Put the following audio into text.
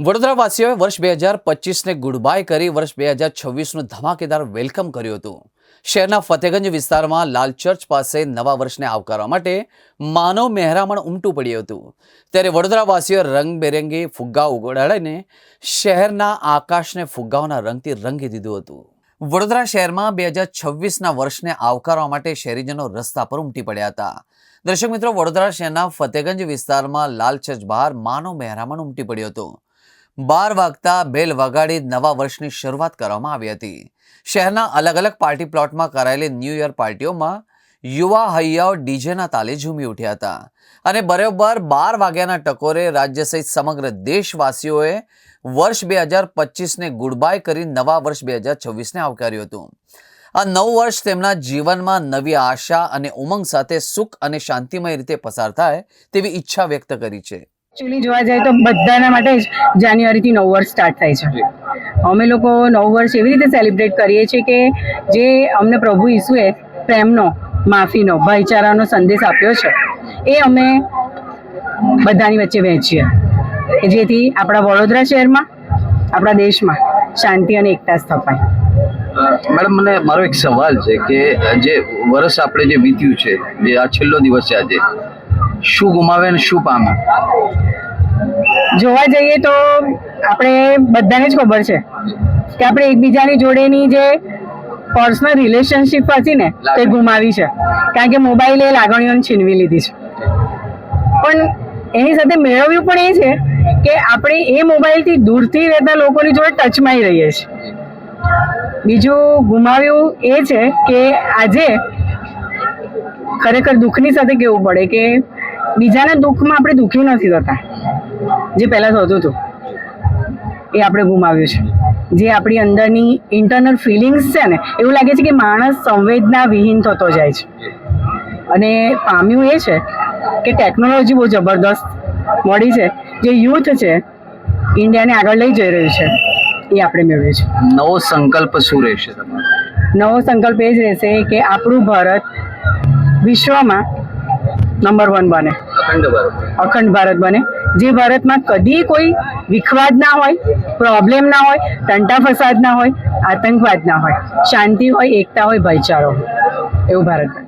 વડોદરાવાસીઓએ વર્ષ બે હજાર પચીસને ગુડ બાય કરી વર્ષ બે હજાર છવ્વીસનું ધમાકેદાર વેલકમ કર્યું હતું. શહેરના ફતેગંજ વિસ્તારમાં લાલ ચર્ચ પાસે નવા વર્ષને આવકારવા માટે માનવ મહેરામણ ઉમટું પડ્યું હતું. ત્યારે વડોદરાવાસીઓએ રંગબેરંગી ફુગ્ગા ઉગાડાડીને શહેરના આકાશને ફુગ્ગાઓના રંગથી રંગી દીધું હતું. વડોદરા શહેરમાં બે હજાર છવ્વીસના વર્ષને આવકારવા માટે શહેરીજનો રસ્તા પર ઉમટી પડ્યા હતા. દર્શક મિત્રો, વડોદરા શહેરના ફતેગંજ વિસ્તારમાં લાલ ચર્ચ બહાર માનવ મહેરામણ ઉમટી પડ્યું હતું. બાર વાગતા બેલ વગાડી નવા વર્ષની શરૂઆત કરવામાં આવી હતી. શહેરના અલગ અલગ પાર્ટી પ્લોટમાં કરાયેલી ન્યૂ યર પાર્ટીઓમાં યુવા હૈયાઓ ડીજેના તાલે ઝૂમી ઉઠ્યા હતા અને બરોબર બાર વાગ્યાના ટકોરે રાજ્ય સહિત સમગ્ર દેશવાસીઓએ વર્ષ બે હજાર પચીસને ગુડબાય કરી નવા વર્ષ બે હજાર છવ્વીસને આવકાર્યું હતું. આ નવ વર્ષ તેમના જીવનમાં નવી આશા અને ઉમંગ સાથે સુખ અને શાંતિમય રીતે પસાર થાય તેવી ઈચ્છા વ્યક્ત કરી છે. એકચ્યુઅલી જોવા જાય તો બધાના માટે જ જાન્યુઆરીથી નવું વર્ષ સ્ટાર્ટ થાય છે. અમે લોકો નવું વર્ષ એવી રીતે સેલિબ્રેટ કરીએ છીએ કે જે અમને પ્રભુ ઈસુએ પ્રેમનો, માફીનો, ભાઈચારાનો સંદેશ આપ્યો છે, એ અમે બધાની વચ્ચે વહેંચીએ. કે જેથી આપણા વડોદરા શહેરમાં, આપણા દેશમાં શાંતિ અને એકતા સ્થપાય. મેડમ, મને મારો એક સવાલ છે કે જે વર્ષ આપણે જે વીત્યું છે, જે આ છેલ્લો દિવસ છે આજે શું ગુમાવે અને શું પામે? જોવા જઈએ તો આપણે બધાને જ ખબર છે કે આપણે એકબીજાની જોડેની જે પર્સનલ રિલેશનશિપ હતી ને તે ગુમાવી છે. કારણ કે મોબાઈલે લાગણીઓને છીનવી લીધી છે. પણ એની સાથે મેળવ્યું પણ એ છે કે આપણે એ મોબાઈલથી દૂરથી રહેતા લોકોની જોડે ટચમાં રહીએ છીએ. બીજું ગુમાવ્યું એ છે કે આજે ખરેખર દુઃખની સાથે કેવું પડે કે બીજાના દુઃખમાં આપણે દુઃખી નથી થતા. જે પહેલાં થતું હતું એ આપણે ગુમાવ્યું છે. જે આપણી અંદરની ઇન્ટરનલ ફિલિંગ્સ છે ને એવું લાગે છે કે માણસ સંવેદના વિહીન થતો જાય છે. અને પામ્યું એ છે કે ટેકનોલોજી બહુ જબરદસ્ત મળી છે. જે યુથ છે ઇન્ડિયાને આગળ લઈ જઈ રહ્યું છે એ આપણે મેળવ્યું છે નવો સંકલ્પ શું રહેશે નવો સંકલ્પ એ જ રહેશે કે આપણું ભારત વિશ્વમાં નંબર વન બને. અખંડ ભારત બને. જે ભારતમાં કદી કોઈ વિખવાદ ના હોય પ્રોબ્લેમ ના હોય ટંટા ફસાદ ના હોય આતંકવાદ ના હોય શાંતિ હોય એકતા હોય ભાઈચારો હોય. એવું ભારત બને.